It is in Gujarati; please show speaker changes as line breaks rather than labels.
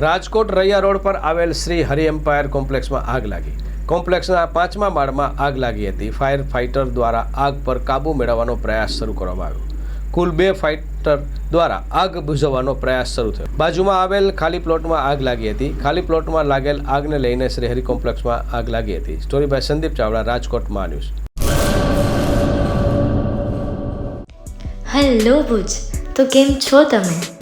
રાજકોટ રૈયા રોડ પર આવેલ શ્રી હરિ એમ્પાયર કોમ્પ્લેક્સમાં આગ લાગી. કોમ્પ્લેક્સના પાંચમા માળમાં આગ લાગી હતી. ફાયર ફાઇટર દ્વારા આગ પર કાબૂ મેળવવાનો પ્રયાસ શરૂ કરવામાં આવ્યો. કુલ બે ફાઇટર દ્વારા આગ બુઝવવાનો પ્રયાસ શરૂ થયો. બાજુમાં આવેલ ખાલી પ્લોટમાં આગ લાગી હતી. ખાલી પ્લોટમાં લાગેલ આગને લઈને શ્રી હરિ કોમ્પ્લેક્સમાં આગ લાગી હતી. સ્ટોરી બાય સંદીપ ચાવડા, રાજકોટમાં ન્યૂઝ.
હેલો ભુજ, તો કેમ છો તમે?